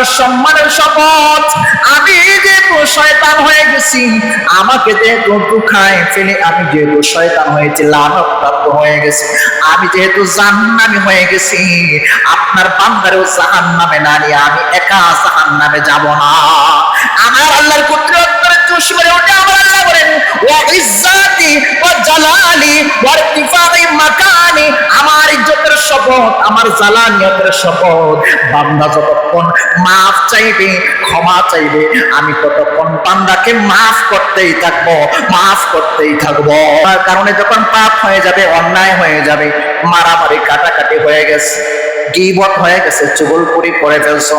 আল্লাহর সম্মানের শপথ। আমি যেহেতু শয়তান হয়ে গেছি, আমাকে যেহেতু দুঃখায় ফেলে আমি যেহেতু শয়তান হয়েছি, লানত প্রাপ্ত হয়ে গেছি। আমি যেহেতু জাহান্নামে হয়ে গেছি, আপনার বান্দারেও জাহান্নামে না আমি একা জাহান্নামে যাব না। আমার আল্লাহর কুদরত করে জোশ মেরে ওঠে আমার আল্লাহ বলেন ইজ্জাতি জালালি মাকানি আমার ইজ্জতের শপথ, আমার জালানিয়তের শপথ। বান্দা যতক্ষণ মাফ চাইবে, ক্ষমা চাইবে, আমি ততক্ষণ বান্দাকে মাফ করতেই থাকব, মাফ করতেই থাকব। তার কারণে যখন পাপ হয়ে যাবে, অন্যায় হয়ে যাবে, মারামারি কাটাকাটি হয়ে গেছে, গিবত হয়ে গেছে, চুগলপুরি করে ফেলছো।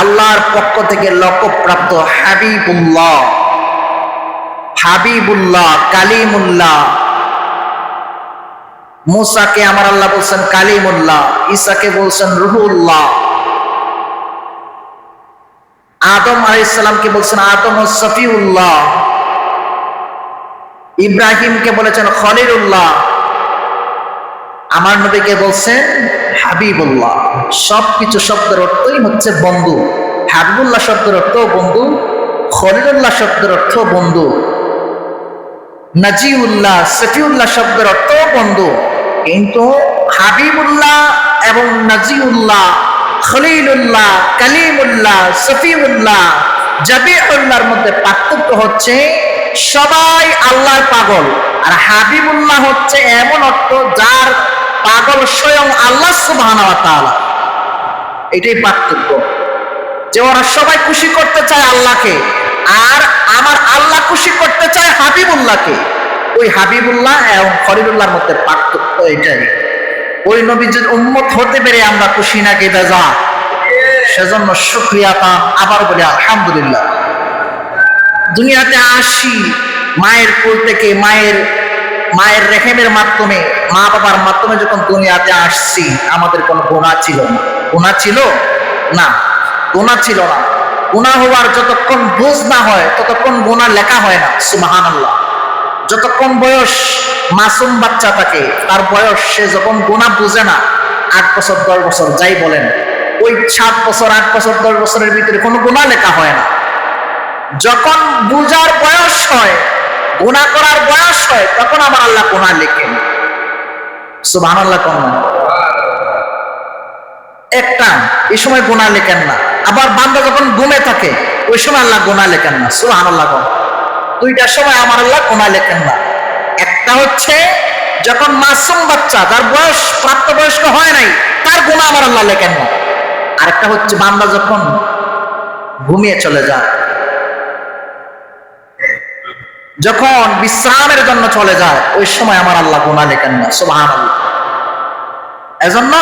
আল্লাহর পক্ষ থেকে লকপ্রাপ্ত হাবিবুল্লাহ। হাবিবুল্লাহ, কালিমুল্লাহ। মুসাকে আমার আল্লাহ বলছেন কালিমুল্লাহ, ঈসাকে বলছেন রুহুল্লাহ। আদম আলাইসালামকে বলছেন আদম ও সফিউল্লাহ। ইব্রাহিমকে বলেছেন খলিলুল্লাহ। আমার নবীকে বলছেন হাবিবুল্লাহ। সবকিছু শব্দের অর্থই হচ্ছে বন্ধু। হাবিবুল্লাহ শব্দের অর্থ বন্ধু, খলিলুল্লাহ শব্দের অর্থ বন্ধু। নাজিউল্লাহ, সফিউল্লাহ শব্দের অর্থ বন্ধু। কিন্তু হাবিবুল্লাহ এবং নাজিউল্লাহ, খলিলুল্লাহ, কালিমুল্লাহ, সফিউল্লাহ, জাবিউল্লাহর মধ্যে পার্থক্য হচ্ছে সবাই আল্লাহর পাগল। আর হাবিবুল্লাহ হচ্ছে এমন অর্থ যার পাগল স্বয়ং আল্লাহ তাআলা। এটাই পার্থক্য। যে ওরা সবাই খুশি করতে চায় আল্লাহকে, আর আমার আল্লাহ খুশি করতে চায় হাবিবুল্লাহকে। ওই হাবিবুল্লাহ এবং ফরিদুল্লাহর মধ্যে পার্থক্য এটাই। ওই নবীজির উম্মত হতে পেরে আমরা খুশি নাকি বেজা সেজন্য শুক্রিয়া পান। আবার বলি, আলহামদুলিল্লাহ। দুনিয়াতে আসি, মায়ের কোল থেকে মায়ের মায়ের রেহেমের মাধ্যমে, মা বাবার মাধ্যমে যখন দুনিয়াতে আসছি, আমাদের কোনো গোনা ছিল না। গোনা ছিল? না। গোনা ছিল না। গোনা হওয়ার যতক্ষণ বুঝ না হয়, ততক্ষণ গোনা লেখা হয় না সুমাহান আল্লাহ যতক্ষণ বয়স মাসুম বাচ্চা থাকে, তার বয়স সে যখন গোনা বুঝে না, আট বছর, দশ বছর, যাই বলেন, ওই সাত বছর, আট বছর, দশ বছরের ভিতরে কোনো গোনা লেখা হয় না। যখন বুঝার বয়স হয় গুণা করার বয়স হয়, তখন আমার আল্লাহ গুণা লেখেন। সুবাহ আল্লাহ কোন একটা, এই সময় গুণা লেখেন না। আবার বান্দা যখন ঘুমে থাকে, ওই সময় আল্লাহ গুণা লেখেন না। সুবাহ আল্লাহ কোন দুইটার সময় আমার আল্লাহ গুণা লেখেন না। একটা হচ্ছে, যখন মাসুম বাচ্চা, যার বয়স প্রাপ্তবয়স্ক হয় নাই, তার গুণা আমার আল্লাহ লেখেন না। আরেকটা হচ্ছে, বান্দা যখন ঘুমিয়ে চলে যায় যখন বিশ্রামের জন্য চলে যায়, ওই সময় আমার আল্লাহ গুণা লেখেন না আল্লাহ এজন্য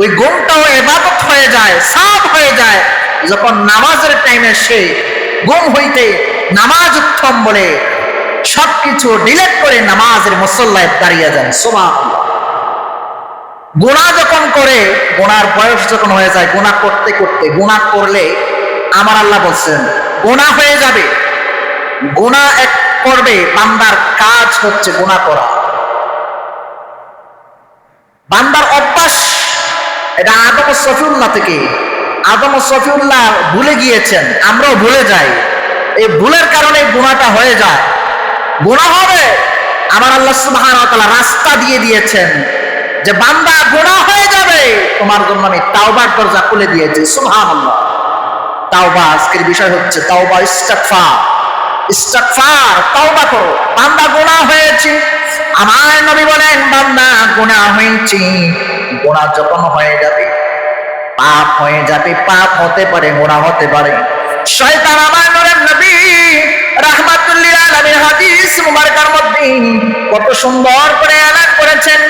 ওই ঘুমটাও এবাদত হয়ে যায় সাফ হয়ে যায়। যখন নামাজের টাইমে সে ঘুম হইতে নামাজ উত্তম বলে সবকিছু ডিলেট করে নামাজের মুসল্লায় দাঁড়িয়ে যায় সুবাহ গুণা যখন করে, গুনার বয়স যখন হয়ে যায় গুণা করতে করতে গুণা করলে আমার আল্লাহ বলছেন গোনা হয়ে যাবে। গোনা এক করবে বান্দার কাজ হচ্ছে গোনা করা। বান্দার অভ্যাস, এটা আদম সফিউল্লাহ থেকে, আদম সফিউল্লাহ ভুলে গিয়েছেন, আমরাও ভুলে যাই। এই ভুলের কারণে গুণাটা হয়ে যায়। গুণা হবে, আমার আল্লাহ সুবহানাহু রাস্তা দিয়ে দিয়েছেন যে, বান্দা গুণা হয়ে যাবে, তোমার জন্য আমি তাওবার দরজা খুলে দিয়েছি, সুবহানাল্লাহ। তাওবা, আজকের বিষয় হচ্ছে তাওবা, ইস্তাগফার। ইস্তাগফার, তাওবা করো। বান্দা গুনাহ হয়েছে। আমার নবী বলেন, বান্দা গুনাহ হয়েছে। গুনাহ যখন হয়ে যাবে, পাপ হয়ে যাবে। পাপ হতে পারে, গুনাহ হতে পারে। শয়তান আমার নরের নবী, রাহমাতুল্লিল আলামিন হাদিস মুবারকার মধ্যে কত সুন্দর করে এলান করেছেন।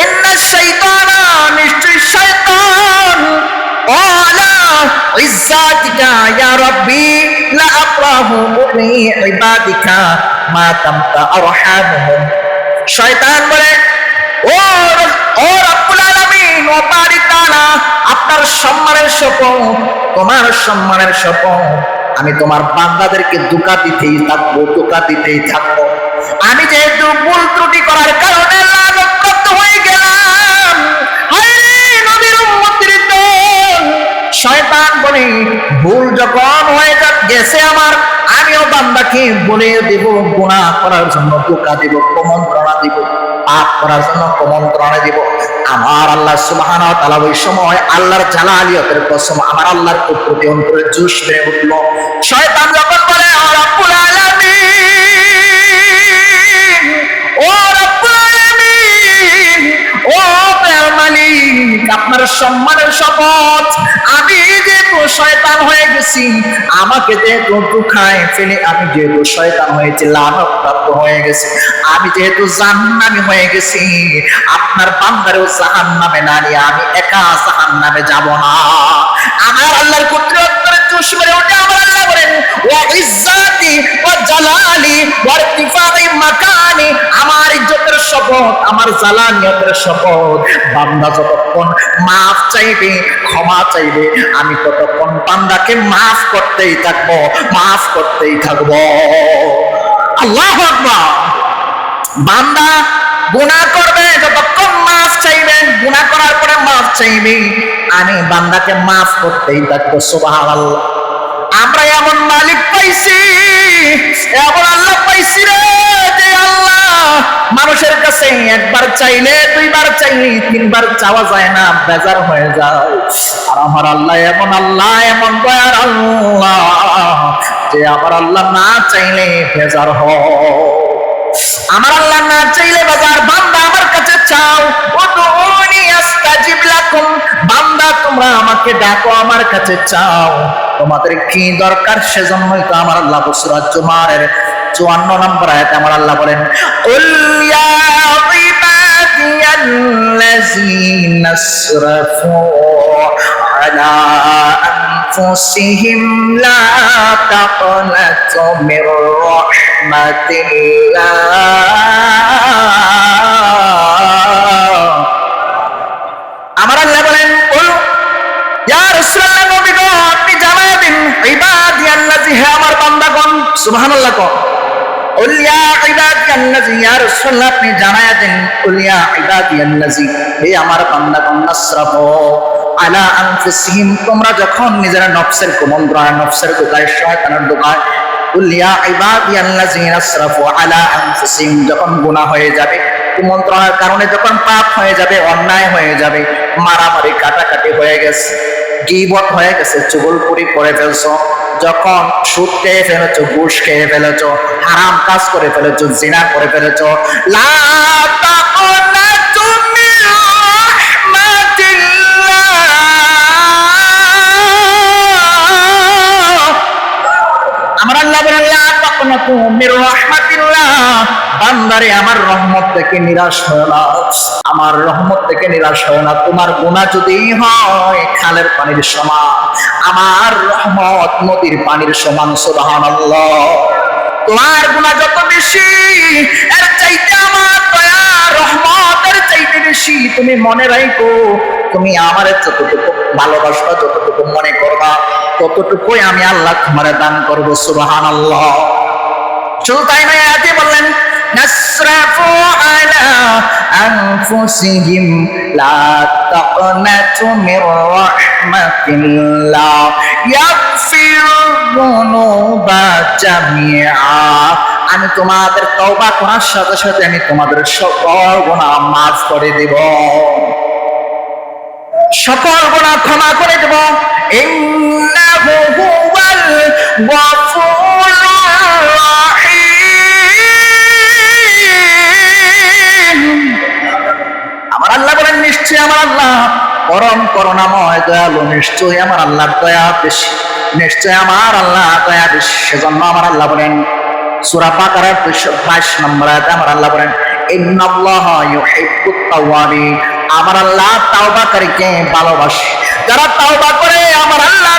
ইন্না শাইতানা নিশ্চয় শয়তান আপনার সম্মানের শপথ তোমার সম্মানের শপথ আমি তোমার বান্দাদেরকে দুকা দিতেই থাকব দুকা দিতেই থাকব। আমি যেহেতু ভুল ত্রুটি করার কারণে হয়ে গেলাম শয়তান বলে, ভুল যখন হয়ে যা- গেছে আমার। আমিও বান্দাকে বলে দেব, গুনাহ করার জন্য ধোকা দেব, কুমন্ত্রণা দিব, পাপ করার জন্য কুমন্ত্রণা দিব। আমার আল্লাহ সুবহানাহু ওয়া তাআলা ওই সময় আল্লাহর জালালিয়তের কসম, আমার আল্লাহর প্রতি অন্তরে জোশ বেড়ে উঠল। শয়তান যখন বলে, ও আপনার সম্মানের শপথ। আমি যেহেতু শয়তান হয়ে গেছি, আমাকে যেহেতু দুঃখায় ফেলে আমি যেহেতু শয়তান হয়েছি লানত প্রাপ্ত হয়ে গেছি। আমি যেহেতু জাহান্নামী হয়ে গেছি, আপনার বান্দারেও জাহান্নামে না নিয়ে আমি একা জাহান্নামে যাব না। আমার আল্লাহর কুদরতের জোশ মেরে ওঠে আমার আল্লাহ বলেন ওয়া ইজ্জাতি ওয়া জালালি ওয়া শপথ, আমার জালানিয়তের শপথ। বান্দা যতক্ষণ মাফ চাইবে, ক্ষমা চাইবে, আমি ততক্ষণ বান্দাকে মাফ করতেই থাকব, মাফ করতেই থাকব। আল্লাহ বান্দা গুনাহ করবে, যতক্ষণ মাফ চাইবে, গুনাহ করার পরে মাফ চাইবে, আমি বান্দাকে মাফ করতেই থাকব, সুবহানাল্লাহ। আমরা এমন মালিক পাইছি, এমন আল্লাহ পাইছি রে, যে আল্লাহ মানুষের কাছে একবার চাইলে, দুইবার চাইলে, তিনবার চাওয়া যায় না, বেজার হয়ে যায়। আর আমার আল্লাহ এমন আল্লাহ, এমন দয়ার আল্লাহ, যে আমার আল্লাহ না চাইলে বেজার হয়। আমার আল্লাহ না চাইলে বাজার, বান্দা আমার কাছে চাও। ও তো আস্তাজিব লাকুম, বান্দা তোমরা আমাকে ডাকো, আমার কাছে চাও। তোমাদের কি দরকার? সেজন্যই তো আমার আল্লাহ বসুরাত জুমারের চুয়ান্ন নম্বর আয়াতে আমার আল্লাহ বলেন কুল ইয়া ইবাদিয়াল্লাযীনা আসরাফু আলা أنفسهم لا تقنطوا من رحمة الله আমার আল্লাহ বলেন বল ইয়া রাসূলুল্লাহ নবী গো আপনি জানায় দিন ইবাদি আল্লাযী হে আমার বান্দাগণ সুবহানাল্লাহ কো উলিয়া ইবাদিয়াল্লাজি ইয়া রাসূলুল্লাহ, আপনি জানায়া দেন, উলিয়া ইবাদিয়াল্লাজি হে আমার বান্দা কন্নাসরাফ আলা আনফুসিহিম, তোমরা যখন নিজেরা নফসের কুমন্ত্রণা নফসের দোকায় শয়তানের দোকায় উলিয়া ইবাদিয়াল্লাজি আসরাফু আলা আনফুসিহিম, যখন গুনাহ হয়ে যাবে, কুমন্ত্রণার কারণে যখন পাপ হয়ে যাবে, অন্যায় হয়ে যাবে, মারামারি কাটাকাটি হয়ে গেছে, গিবত হয়ে গেছে, চুগলপুরি করে ফেলছো যখন সুদ খেয়ে ফেলেছো, ঘুষ খেয়ে ফেলেছো, হারাম কাজ করে ফেলেছো, জিনা করে ফেলেছো, লা আমার আল্লাহ আমার রহমত থেকে নিরাশ না। আমার রহমত থেকে নিরাশ হয় না। তোমার গুনাহ যদি হয়, খালের পানির সমান। আমার রহমত নদীর পানির সমান, সুবহানাল্লাহ। তোমার গুনাহ যত বেশি, এর চাইতে আমার দয়া রহমতের চাইতে বেশি তুমি মনে রাখো তুমি আমার যতটুকু ভালোবাসবা, যতটুকু মনে করবা, ততটুকুই আমি আল্লাহ তোমার দান করব সুবাহান আল্লাহ শুধু তাই নয় আয়াতে বললেন, নাসরাফু আলা আনফুসিহিম লা তাকনাতু মির রাহমাতিল্লাহ। ইয়াগফিরু যুনুবা জামিআ। আমি তোমাদের তওবা করার সাথে সাথে আমি তোমাদের সকল গুনাহ মাফ করে দেব। সকল গুনাহ ক্ষমা করে দেব। ইন্নাহু হুয়াল গফুরুর নিশ্চয়ই আমার আল্লাহ। পরম করুণাময়, দয়ালু, নিশ্চয়ই আমার আল্লাহর দয়া বেশি। নিশ্চয় আমার আল্লাহ দয়া বেশি। সেজন্য আমার আল্লাহ বলেন, সুরা পাকার দুইশো বাইশ নম্বর আয়াতে আমার আল্লাহ বলেন আমার আল্লাহ তাওবাকারীকে ভালোবাসে। যারা তাওবা করে, আমার আল্লাহ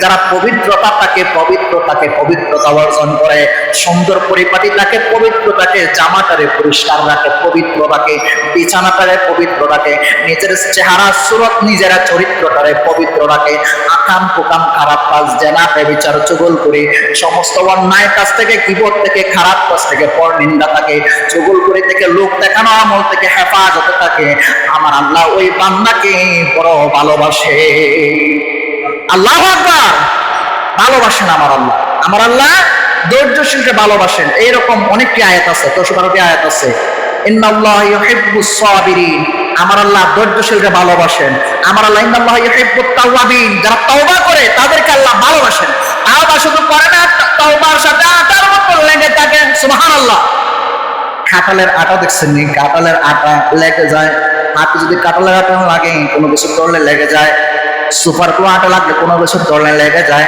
যারা পবিত্রতা তাকে পবিত্রতাকে পবিত্রতা অর্জন করে, সুন্দর পরিপাটি তাকে পবিত্রতাকে জামাটারে পরিষ্কার রাখে, পবিত্রতাকে বিছানাটারে পবিত্র রাখে নিজের চেহারা সুরত, নিজেরা চরিত্রটারে পবিত্র রাখে আকাম কুকাম খারাপ কাজ, জেনা বিচার চুগল করে, সমস্ত অন্যায় কাজ থেকে কিবোর্ড থেকে, খারাপ কাজ থেকে পর নিন্দা থাকে চুগল করে থেকে লোক দেখানো আমল থেকে হেফাজতে থাকে। আমার আল্লাহ ওই বান্দাকে বড় ভালোবাসে। আল্লাহ আকবার! ভালোবাসেন আমার আল্লাহ। আমার আল্লাহ ধৈর্যশীলকে ভালোবাসেন। এইরকম অনেকটি আয়াত আছে দশ বারোটি আয়াত আছে। আমার আল্লাহ ধৈর্যশীলকে ভালোবাসেন। আমার আল্লাহ যারা তওবা করে, তাদেরকে আল্লাহ ভালোবাসেন। তাওবা শুধু করে না, তওবার সাথে লেগে থাকে। সুবহানাল্লাহ। কাঁঠালের আটা দেখছেন নি? কাঁঠালের আটা লেগে যায়। হাতে যদি কাঁঠালের আটা লাগে, কোনো কিছু করলে লেগে যায়। সুপার কোনো আটা লাগলে কোনো কিছু করলে লেগে যায়।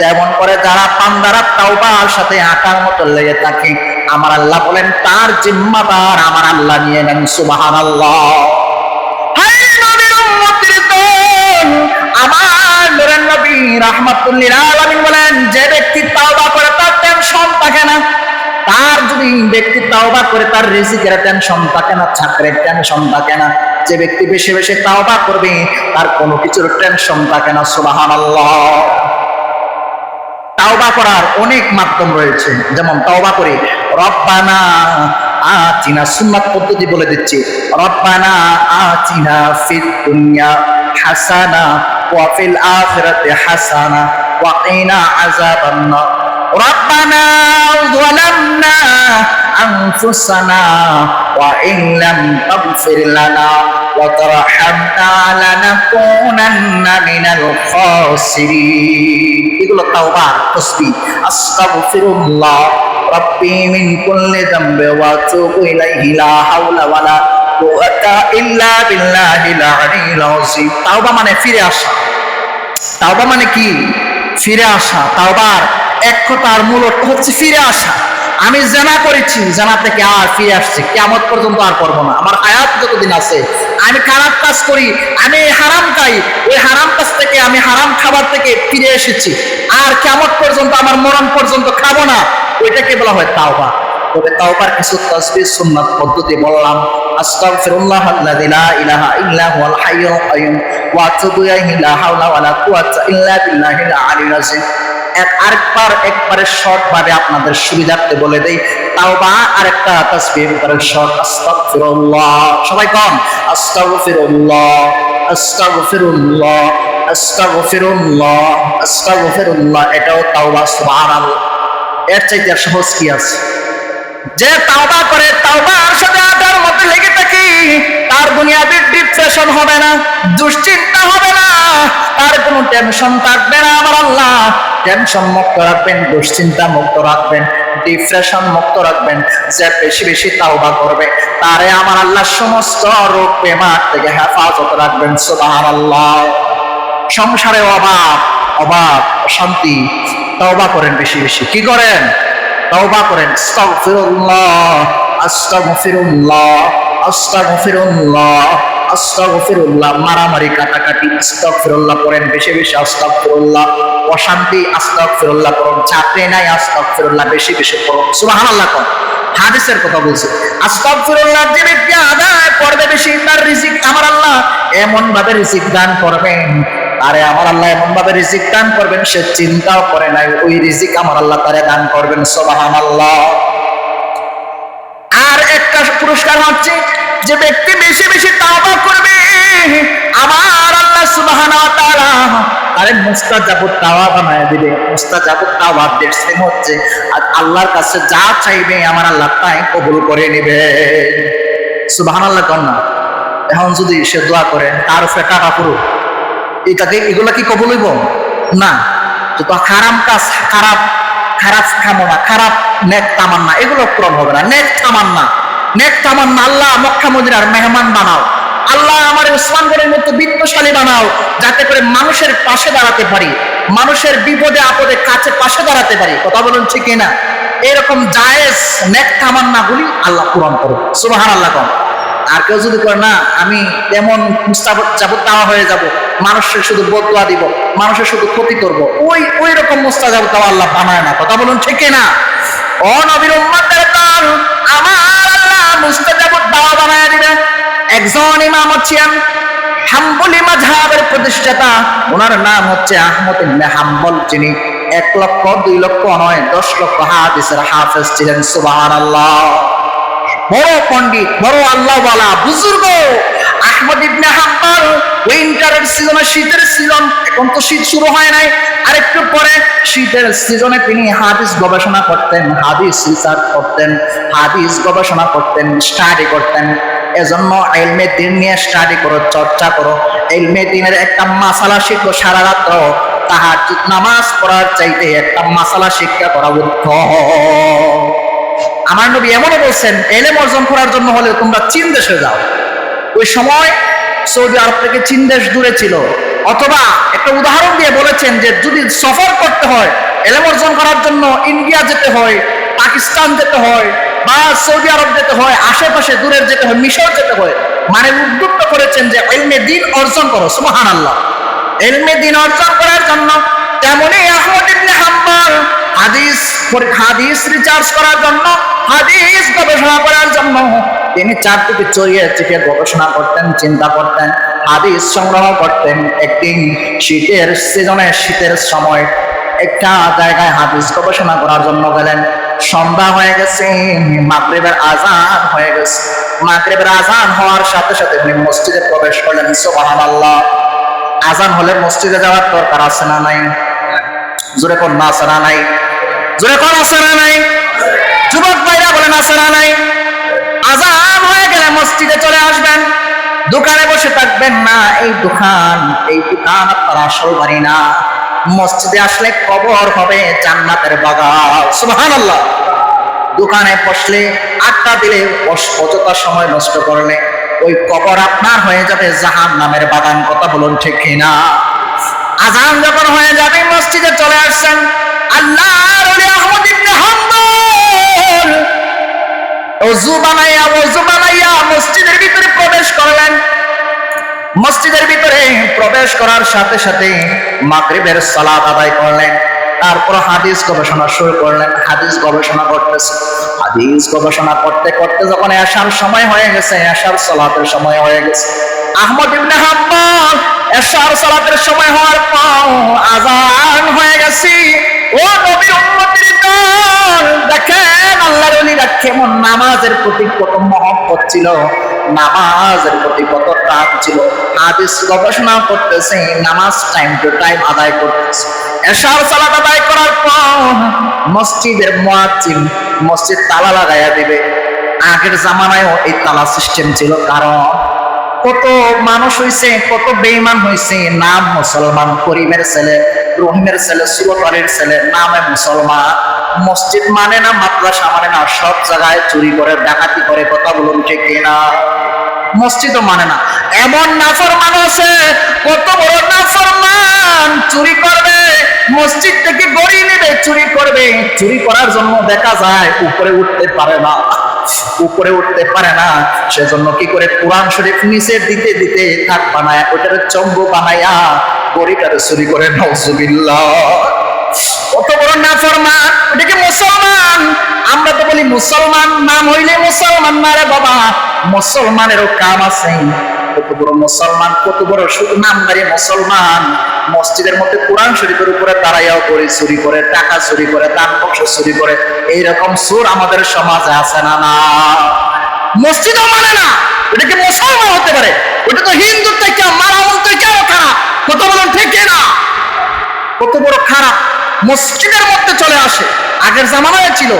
তেমন করে যারা পান্দারা তাওবার সাথে আটার মতো লেগে থাকে, আমার আল্লাহ বলেন, তার জিম্মাদার আমার আল্লাহ নিয়ে নেন সুবাহান আল্লাহ আমার নূরের নবী রাহমাতুল্লিল আলামিন বলেন, যে ব্যক্তি তাওবা করে তার টেনশন থাকে না তার যদি ব্যক্তি তাওবা করে, তার রিজিকের টেনশন থাকে না, চাকরির টেনশন থাকে না। যে ব্যক্তি বেশি বেশি তাওবা করবে, তার কোনো কিছুর টেনশন থাকে না, সুবহানাল্লাহ। তাওবা করার অনেক মাধ্যম রয়েছে। যেমন তাওবা করে, রব্বানা আতিনা, সুন্নাত পদ্ধতি বলে দিচ্ছি। রব্বানা আতিনা ফিদ দুনিয়া হাসানা, ওয়া ফিল আখিরাতি হাসানা, ওয়া কিনা ربنا ظلمنا أنفسنا وإن لم تغفر لنا وترحمنا لنكونن من الخاسرين এগুলো তাওবা তসবিহ আস্তাগফিরুল্লাহ রাব্বি মিন কুল্লি যামবি ওয়া আতুবু ইলাইহি লা হাওলা ওয়ালা কুওয়াতা ইল্লা বিল্লাহিল আলিয়্যিল আযীম তাওবা মানে ফিরে আসা তাওবা মানে কি ফিরে আসা তাওবার এক কথার মূল অর্থ হচ্ছে ফিরে আসা। আমি জানা করেছি, জানা থেকে আর ফিরে আসছি। কেমন পর্যন্ত আর করব না। আমার আয়াত যতদিন আছে, আমি খারাপ কাজ করি, আমি হারাম খাই, ওই হারাম কাজ থেকে, আমি হারাম খাবার থেকে ফিরে এসেছি। আর কেমন পর্যন্ত, আমার মরণ পর্যন্ত খাব না। ওইটাকে বলা হয় তাওবা। তবে তাওবার কিছু তাসবিহ, সুন্নাত পদ্ধতি বললাম। আস্তাগফিরুল্লাহ আল্লাযী ইলাহা ইল্লা হুয়াল হাইয়ুল কাইয়ুম ওয়া আতুবু ইলাইহি, লা হাওলা কুওয়াতা ইল্লা বিল্লাহিল আলিয়্যিল আযীম। এক একবারে শর্ট ভাবে আপনাদের সুবিধার্থে বলে দেই, তাওবা আরেকটা তাসবিহ করে শর্ট, আস্তাগফিরুল্লাহ। সবাই কম, আস্তাগফিরুল্লাহ আস্তাগফিরুল্লাহ আস্তাগফিরুল্লাহ আস্তাগফিরুল্লাহ, এটাও তাওবা সুবহানাল্লাহ এর চাইতে সহজ কি আছে? যে তাওবা করে, তাওবার সাথে আটার মধ্যে লেগে থাকি তার দুনিয়াতে ডিপ্রেশন হবে না, দুশ্চিন্তা হবে না, তার কোনো টেনশন থাকবে না আমার আল্লাহ। টেনশন মুক্ত রাখবেন, দুশ্চিন্তা মুক্ত রাখবেন ডিপ্রেশন মুক্ত রাখবেন, যে বেশি বেশি তাওবা করবে, তারে আমার আল্লাহ সমস্ত রোগ বেমার থেকে হেফাজত রাখবেন, সুবহানাল্লাহ। সংসারে অভাব অভাব শান্তি তওবা করেন বেশি বেশি। কি করেন? তওবা করেন, আস্তাগফিরুল্লাহ আস্তাগফিরুল্লাহ। আস্তাগফিরুল্লাহ আস্তাগফিরুল্লাহ, মারামারি কাটাকাটি, আস্তাগফিরুল্লাহ বেশি বেশি আস্তাগফিরুল্লাহ, অশান্তি আস্তাগফিরুল্লাহ করুন চাকরি নাই আস্তাগফিরুল্লাহ বেশি বেশি করুন সুবহানাল্লাহ হাদিসের কথা বলছে। আস্তাগফিরুল্লাহ যে ব্যক্তি আদায় করবে বেশি, তার রিজিক আমার আল্লাহ এমন ভাবে রিজিক দান করবেন। আরে আমার আল্লাহ এমন ভাবে রিজিক দান করবেন, সে চিন্তাও করে নাই, ওই রিজিক আমার আল্লাহ তারে দান করবেন আল্লাহ একটা পুরস্কার হচ্ছে, যে ব্যক্তি বেশি বেশি তাওবা করবে আমার আল্লাহ সুবহান ওয়া তাআলা আরে মুস্তাজাবুত তাওয়া বানায় দিবে। মুস্তাজাবুত তাওয়া দেখছেন হচ্ছে, আর আল্লাহর কাছে যা চাইবে আমার আল্লাহ তাই কবুল করে নেবে। সুবহানাল্লাহ কন্যা এখন যদি সে দোয়া করে, তার উপরে টাকা পুরো এটাকে, এগুলা কি কবুল হইব? না। তো খারাপ কাজ, খারাপ খারাপ কামনা, খারাপ নেক তামান্না, এগুলো পূরণ হবে না। নেক তামান্না। নেক তামান্না, আল্লাহ মক্কা মদিনার মেহমান বানাও। আল্লাহ আমার মতো বিত্তশালী বানাও, যাতে করে মানুষের পাশে দাঁড়াতে পারি, মানুষের বিপদে আপদে কাছে পাশে দাঁড়াতে পারি। কথা বলুন ঠিক না এরকম জায়েজ আল্লাহ পূরণ করো আল্লাহ কম আর কেউ যদি করে, না, আমি যাবত দাওয়া হয়ে যাব, মানুষের শুধু বদুয়া দিব, মানুষের শুধু ক্ষতি করব। ওই ওই রকম মুস্তাজাব দাওয়া আল্লাহ বানায় না। কথা বলুন ঠিক না নবীর আমার আল্লাহ একজন ইমাম হচ্ছেন হাম্বলি প্রতিষ্ঠাতা। ওনার নাম হচ্ছে আহমদ ইবনে হাম্বল, যিনি এক লক্ষ, দুই লক্ষ নয়, দশ লক্ষ হাদিসের হাফেজ ছিলেন। সুবহানাল্লাহ। বড় পণ্ডিত, বড় আল্লাহ বুজুর্গ আহমদ ইবনে উইন্টারের সিজনে শীতের সিজন এখন তো শীত শুরু হয় নাই। আরেকটু পরে শীতের সিজনে তিনি হাদিস গবেষণা করতেন, হাদিস রিসার্চ করতেন, হাদিস গবেষণা করতেন স্টাডি করতেন। এজন্য এলমে দিন নিয়ে স্টাডি করো, চর্চা করো। এলমে দিনের একটা মাসালা সারা তাহার নামাজ পড়ার চাইতে একটা মাসালা শিক্ষা করা আমার নবী এমনও বলছেন, এলেম অর্জন করার জন্য হলে তোমরা চীন দেশে যাও। ওই সময় সৌদি আরব থেকে চীন দেশ দূরে ছিল। অথবা একটা উদাহরণ দিয়ে বলেছেন যে যদি সফর করতে হয়, এলেম অর্জন করার জন্য ইন্ডিয়া যেতে হয়, পাকিস্তান যেতে হয়, বা সৌদি আরব যেতে হয়, আশেপাশে দূরের যেতে হয়, মিশর যেতে হয় মানে উদ্যুক্ত করেছেন যে এলমে দিন অর্জন করো সুমাহান আল্লাহ এলমে দিন অর্জন করার জন্য তেমনই আহমদ ইবনে হাম্বল হাদিস হাদিস রিসার্চ করার জন্য, হাদিস গবেষণা করার জন্য তিনি চারদিকে চড়িয়ে চিকে গবেষণা করতেন, চিন্তা করতেন, হাদিস সংগ্রহ করতেন। একদিন শীতের সিজনে শীতের সময় একটা জায়গায় হাদিস গবেষণা করার জন্য গেলেন। সন্ধ্যা হয়ে গেছে, মাগরিবের আজান হয়ে গেছে। মাগরিবের আজান হওয়ার সাথে সাথে উনি মসজিদে প্রবেশ করলেন, সুবহানাল্লাহ। আজান হলে মসজিদে যাওয়ার দরকার আছে না নাই? জোরে কোন না আছে না নাই? জোরে কোন আছে না নাই? দোকানে বসে থাকবেন না, এই দোকান এই দোকান আপনার আসল বাড়ি না। মসজিদে আসলে কবর হবে জান্নাতের বাগান। দোকানে বসলে আটটা দিলে অযথা সময় নষ্ট করলে ওই কবর আপনার হয়ে যাবে জাহান নামের বাগান, কথা বলুন ঠিক কিনা? আজান যখন হয়ে যাবে, মসজিদে চলে আসছেন আল্লাহ আহমদ বানাইয়া অজু বানাইয়া মসজিদের ভিতরে প্রবেশ করলেন। মসজিদের ভিতরে প্রবেশ করার সাথে সাথে মাগরিবের সালাত আদায় করলেন। তারপর হাদিস গবেষণা শুরু করলেন। হাদিস গবেষণা করতেছে। হাদিস গবেষণা করতে করতে যখন আসার সময় হয়ে গেছে আসার সালাতের সময় হয়ে গেছে। আহমদ ইবনে হাম্বল এশার সালাতের সময় হওয়ার পর আজান হয়ে গেছে। ও নবীর উম্মতের দেখেন, আল্লাহর ওলিরা কেমন নামাজের প্রতি কত মহব্বত ছিল, নামাজের প্রতি কত টান ছিল। হাদিস গবেষণা করতেছে, নামাজ টাইম টু টাইম আদায় করতেছে। এশার সালাত আদায় করার পর মসজিদের মুয়াজ্জিন মসজিদ তালা লাগাইয়া দিবে। আগের জামানায়ও এই তালা সিস্টেম ছিল, কারণ কত মানুষ হইছে, কত বেইমান হইছে, নাম মুসলমান, করিমের ছেলে, রহিমের ছেলে সুরতারের ছেলে, নামে মুসলমান। মসজিদ মানে না, মাদ্রাসা মানে না, সব জায়গায় চুরি করে, ডাকাতি করে, কথা বলুন ঠিক না মসজিদও মানে না। এমন নাফরমান আছে, কত বড় নাফরমান, চুরি করবে, মসজিদ থেকে গড়িয়ে নেবে, চুরি করবে। চুরি করার জন্য দেখা যায়, উপরে উঠতে পারে না। উপরে উঠতে পারে না। সেজন্য কি করে কোরআন শরীফ নিচে দিতে দিতে থাক বানায়, ওটার চম্বু বানায়া গরিটার চুরি করে নজুবিল্লা কত বড় না ফরমা এটাকে মুসলমান? আমরা তো বলি মুসলমান নাম হইলে মুসলমান না রে বাবা। মুসলমানেরও কাম আছে। কত বড় মুসলমান, কত বড় শুধু নামদারি মুসলমান। মসজিদের মধ্যে কোরআন শরীফের উপরে দাঁড়াইয়াও করে চুরি করে, টাকা চুরি করে, দান বক্স চুরি করে। এইরকম সুর আমাদের সমাজে আছে না না? মসজিদও মানে না এটাকে মুসলমান হতে পারে? ওটা তো হিন্দু থেকে, মারামন থেকে খারাপ। কত বড় ঠিক না কত বড় খারাপ। মসজিদের মধ্যে চলে আসে। আগের জামানায় ছিল।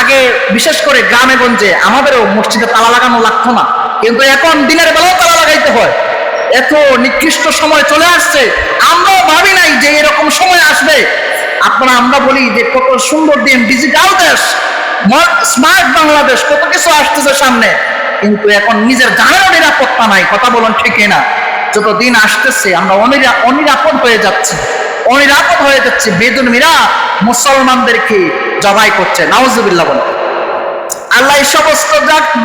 আগে বিশেষ করে গ্রামে গঞ্জে আমাদেরও মসজিদে তালা লাগানো লাগতো না। কিন্তু এখন দিনের বেলাও তালা লাগাইতে হয়। এত নিকৃষ্ট সময় চলে আসছে, আমরাও ভাবি নাই যে এরকম সময় আসবে। আপনারা আমরা বলি যে কত সুন্দর দিন ডিজিটাল দেশ স্মার্ট বাংলাদেশ, কত কিছু আসতেছে সামনে। কিন্তু এখন নিজের জানেরও নিরাপত্তা নাই, কথা বলুন ঠিকই না যত দিন আসতেছে, আমরা অনিরা অনিরাপদ হয়ে যাচ্ছি, অনিরাপদ হয়ে যাচ্ছে। বেদুনমিরা মুসলমানদেরকে জবাই করছে, নাউজুবিল্লাহ বলে। আল্লাহ এই সমস্ত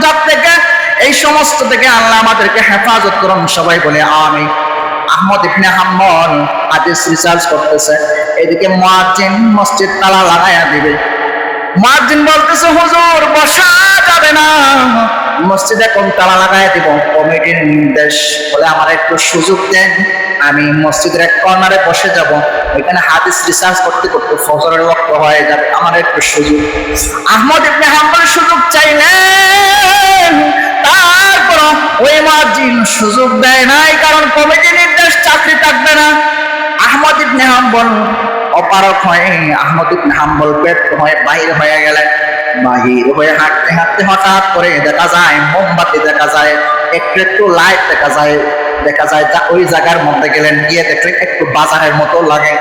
জাত থেকে এই সমস্ত থেকে আল্লাহ আমাদেরকে হেফাজত করুন, সবাই বলে আমি আহমদ ইবনে হাম্বল হাদিস রিসার্চ করতেছে। এদিকে মুয়াজ্জিন মসজিদ তালা লাগাইয়া দিবে। মুয়াজ্জিন বলতেছে, হুজুর, বসা যাবে না। মসজিদে কোন তালা লাগাইয়া দিব। কমিটির নির্দেশ বলে আমার একটু সুযোগ দেন। আমি মসজিদের এক কর্নারে বসে যাব। ওইখানে হাদিস রিসার্চ করতে করতে ফজরের ওয়াক্ত হয়ে যাবে। আমার একটু সুযোগ। আহমদ ইবনে হাম্বল সুযোগ চাইলেন। তারপর ওই মুয়াজ্জিন সুযোগ দেয় নাই, কারণ কমিটি নির্দেশ চাকরি থাকবে না। আহমদ ইবনে হাম্বল অপারক হয়ে, আহমদ ইবনে হাম্বল হয়ে, বাহির হয়ে বাহির হয়ে হাঁটতে হাঁটতে হঠাৎ করে দেখা যায়, মোমবাতি দেখা যায় একটু একটু লাইট দেখা যায় দেখা যায় ওই জায়গার মধ্যে গেলেন, গিয়ে দেখলেন একটু বাজারের মতো লাগে।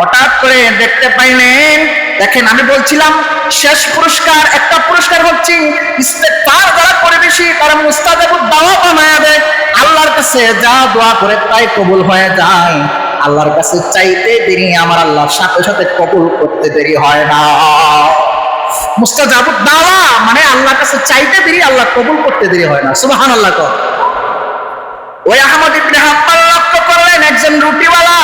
হঠাৎ করে দেখতে পাইলেন, দেখেন আমি বলছিলাম, শেষ পুরস্কার, একটা পুরস্কার হচ্ছে ইস্তেগফার যারা করে বেশি তারা মুস্তাজাবুদ দাওয়া বানায় দেয় আল্লাহর কাছে যা দোয়া করে তাই কবুল হয়ে যায়। আল্লাহর কাছে চাইতে দেরি, আমার আল্লাহর সাথে সাথে কবুল করতে দেরি হয় না। মুস্তাজাবুদ দাওয়া মানে আল্লাহর কাছে চাইতে দেরি, আল্লাহ কবুল করতে দেরি হয় না। সুবহানাল্লাহ কর। ওই আহমদ ইবনে হাম্বল লক্ষ্য করলেন, একজন রুটিওয়ালা,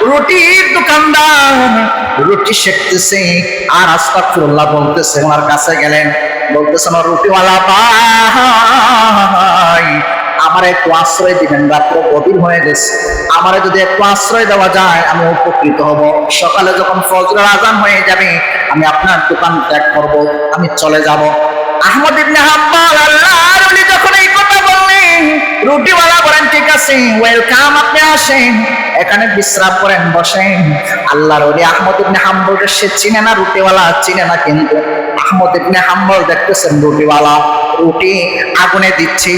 রুটির দোকানদার, রুটি শেখতেছে আর আস্তাগফিরুল্লাহ বলতেছে, ওনার কাছে গেলেন। বলতেছেন "ও রুটিওয়ালা ভাই আমার একটু আশ্রয় দিবেন, রাত্র গভীর হয়ে গেছে। আমারে যদি একটু আশ্রয় দেওয়া যায়, আমি উপকৃত হব। সকালে যখন ফজরের আজান হয়ে যাবে, আমি আপনার দোকান ত্যাগ করব, আমি চলে যাব। আহমদ ইবনে হাম্বল আল্লাহর ওলি যখন এই কথা বললেন, রুটিওয়ালা বলেন, ঠিক আছে, ওয়েলকাম, আপনি আসেন। এখানে বিশ্রাম করেন, বসেন। আল্লাহর ওলি আহমদ ইবনে হাম্বলকে সে চিনে না, রুটিওয়ালা চিনে না কিন্তু। আহমদ ইবনে হাম্বল দেখতেছেন রুটিওয়ালা। রুটি আগুনে দিচ্ছি।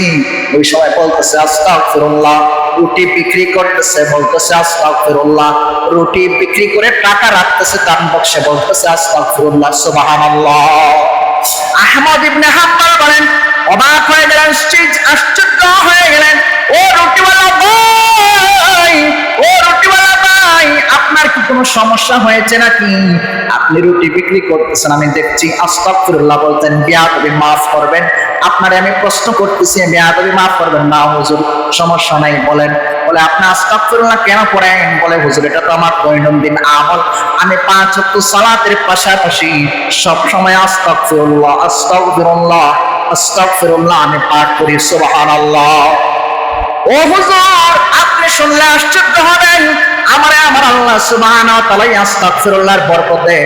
ওই সময় বলতেছে, আস্তাগফিরুল্লাহ। রুটি বিক্রি করতেছে, বলতেছে, আস্তাগফিরুল্লাহ। রুটি বিক্রি করে টাকা রাখতেছে, তার বক্সে বলতেছে, আস্তাগফিরুল্লাহ, সুবহানাল্লাহ। আহমদ ইবনে হাম্বল বলেন, অবাক হয়ে গেলেন আশ্চর্য হয়ে গেলেন। ও রুটিওয়ালা ভাই, ও ভাই, আপনার কি কোনো সমস্যা হয়েছে নাকি? আপনি রুটি বিক্রি করতেছেন, আমি দেখছি আস্তাগফিরুল্লাহ বলতেন, বিয়াদবি মাফ করবেন। আপনারে আমি প্রশ্ন করতেছি, বিয়াদবি মাফ করবেন? না, হুজুর, সমস্যা নাই, বলেন। বলে, আপনি আস্তাগফিরুল্লাহ কেন পড়েন? বলে, হুজুর, এটা তো আমার দৈনন্দিন আমল। আমি পাঁচ ওয়াক্ত সালাতের পাশাপাশি সব সময় আস্তাগফিরুল্লাহ আস্তাগফিরুল্লাহ আস্তাগফিরুল্লাহ আমি পাঠ করি, সুবহানাল্লাহ। ও হুজুর, আপনি শুনলে আশ্চর্য হবেন। আমারে আমার আল্লাহ সুবহানাহু ওয়া তাআলা আস্তাগফিরুল্লাহর বরকতে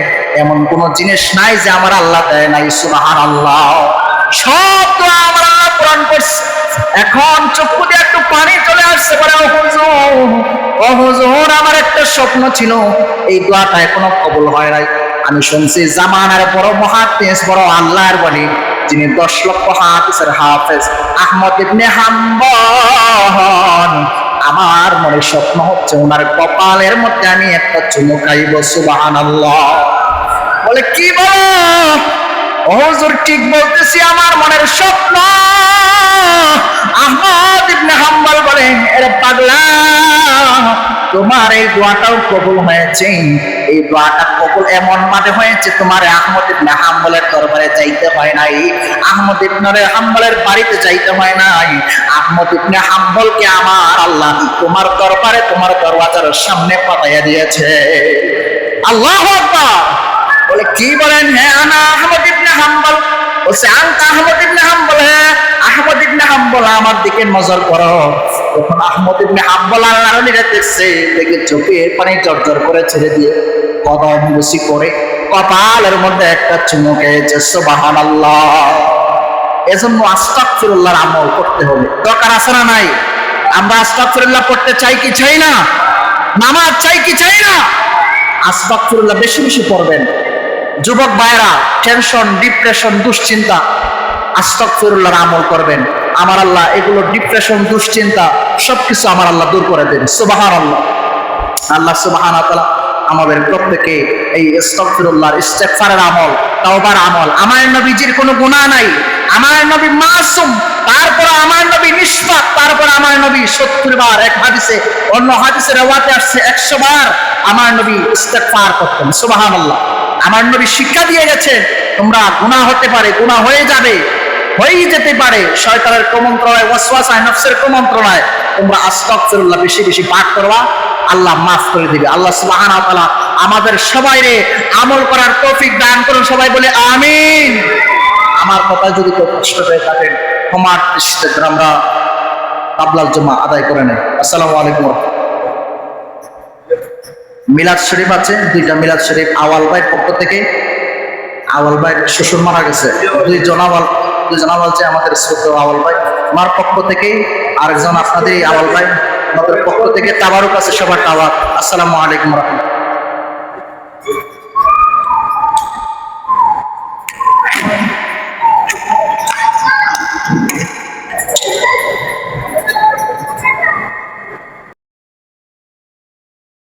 এমন কোন জিনিস নাই যে আমার আল্লাহ দেয় নাই, সুবহানাল্লাহ। সব তো আমার আল্লাহ পূরণ করছে এখন চক্ষু দিয়ে একটু পানি চলে আসছে বলে হুজুর আমার একটা স্বপ্ন ছিল। এই দোয়াটা এখনও কবুল হয় নাই। আমি শুনছি জামানার বড় মহাদেশ বড় আল্লাহর বলি, যিনি দশ লক্ষ হাফিজের হাফেজ আহমদ ইবনে হাম্বল। আমার মনে স্বপ্ন হচ্ছে ওনার কপালের মধ্যে আমি একটা চুমু খাইব, সুবহানাল্লাহ। বলে, কি বল? ও হুজুর ঠিক বলতেছি, আমার মনের স্বপ্ন। আহমদ ইবনে হাম্বল বলেন, এর পাগলা তোমার এই দোয়াটাও কবুল হয়েছে। এই দোয়াটা কবুল এমন মানে হয়েছে, তোমার আহমদ ইবনে হাম্বলের দরবারে যাইতে হয় নাই। আহমদ ইবনে হাম্বলের বাড়িতে যাইতে হয় নাই। আহমদ ইবনে হাম্বলকে আমার আল্লাহ তোমার দরবারে, তোমার দরওয়াজার সামনে পাঠাইয়া দিয়েছে। আল্লাহ বলে, কি বলেন? হ্যাঁ আনা আহমদ ইবনে হাম্বল। বলছে, আনতা আহমদ ইবনে হাম্বল হ্যাঁ আহমদ ইবনে হাম্বল, আমার দিকে নজর করো। তখন আহমদ ইবনে হাম্বল আল্লাহর দেখছে, দেখে চোখে পানি জর্জর করে ছেড়ে দিয়ে কদম বসি করে, কপালের মধ্যে একটা চুমু খেয়েছে সুবহানাল্লাহ। এজন্য আস্তাগফিরুল্লাহর আমল করতে হবে। দরকার আছে নাই? আমরা আস্তাগফিরুল্লাহ পড়তে চাই কি চাই না? নামাজ চাই কি চাই না? আস্তাগফিরুল্লাহ বেশি বেশি পড়বেন। যুবক ভাইরা টেনশন ডিপ্রেশন দুশ্চিন্তা, আস্তাগফিরুল্লাহর আমল করবেন। আমার আল্লাহ এগুলো ডিপ্রেশন দুশ্চিন্তা সবকিছু আমার আল্লাহ দূর করে দেন। সুবহানাল্লাহ। আল্লাহ ওয়া তাআলা আমাদের প্রত্যেকে এই ইস্তাগফিরুল্লাহর ইস্তেগফারের আমল, তাওবার আমল, আমার নবীজির কোনো গুনাহ নাই। আমার নবী মাসুম, তারপর আমার নবী নিষ্পাপ, তারপর আমার নবী সত্তর বার এক হাদিসে, অন্য হাদিসে রেওয়াতে আসছে একশো বার আমার নবী ইস্তেগফার করতেন। সুবহানাল্লাহ। আমার নবী শিক্ষা দিয়ে গেছেন, তোমরা গুনাহ হতে পারে, গুনাহ হয়ে যাবে। হয়েই যেতে পারে। শয়তানের কুমন্ত্রণায়, ওয়াসওয়াসায়, নফসের কুমন্ত্রণায়। তোমরা আস্তাগফিরুল্লাহ, বেশি বেশি পাঠ করবা। আল্লাহ মাফ করে দিবে। আল্লাহ সুবহানাহু ওয়া তাআলা আমাদের সবাইরে আমল করার তৌফিক দান করুন। সবাই বলে আমিন। আমার কথা যদি কেউ কষ্ট হয়ে থাকেন ক্ষমার দৃষ্টিতে আমরা তাবলাল জমা আদায় করে নেই। আসসালামু আলাইকুম মিলাদ শরীফ আছে, দুইটা মিলাদ শরীফ আওয়াল ভাইয়ের পক্ষ থেকে। আওয়াল ভাই শ্বশুর মারা গেছে। দুই জনাওয়াল দুই জনাওয়াল যে আমাদের শ্রদ্ধ আওয়াল ভাই। আমার পক্ষ থেকে আরেকজন আপনাদের আওয়াল ভাই, আমাদের পক্ষ থেকে তাবারুক আছে সবার টাওয়ার আসসালামু আলাইকুম রহমতুল্লাহ।